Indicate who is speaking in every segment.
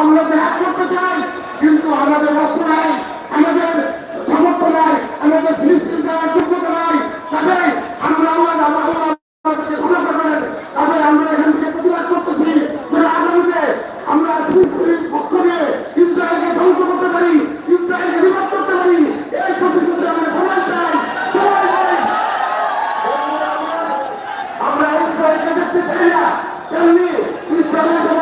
Speaker 1: আমরা তো এক করতে চাই, কিন্তু আমাদের অস্ত্র নাই, আমাদের সামর্থ্য নাই, আমাদের ফিলিস্তিন দেওয়ার যোগ্যতা নাই। তাদের আমরা আমাদেরকে আমরা ইসরায়েলকে করতে পারি, ইসরায়েলকে করতে পারি, এই আমরা আমরা ইসরায়েলকে দেখতে চাই না, তেমনি ইসরায়েলের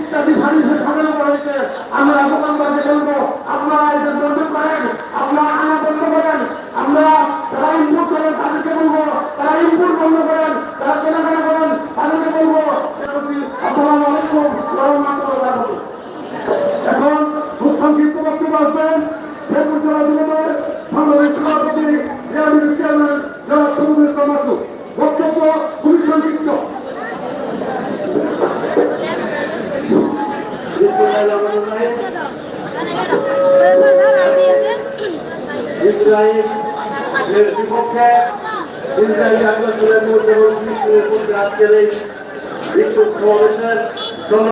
Speaker 1: ইত্যাদি সারি সাজানো রয়েছে আমরা দোকানদারকে বলব আপনারা এটা বন্ধ করেন আপনারা আনা বন্ধ করেন আমরা যারা ইনপুট করেন তাদেরকে বলব তারা ইনপুট করেন তারা কেনাকাটা করেন তাদেরকে বলব আসসালামু আলাইকুম এখন খুব সংক্ষিপ্ত বক্তব্য আসবেন শেরপুর জেলা যুবদলের বাংলাদেশ সভাপতি রিয়ামির চেয়ারম্যান জনাব তরুণ ইসলাম বক্তব্য খুবই সংক্ষিপ্ত।
Speaker 2: ইসরায়েলের বিপক্ষে ইসরায়েলি আগ্রাসনের মধ্যে বিক্ষোভ সমাবেশের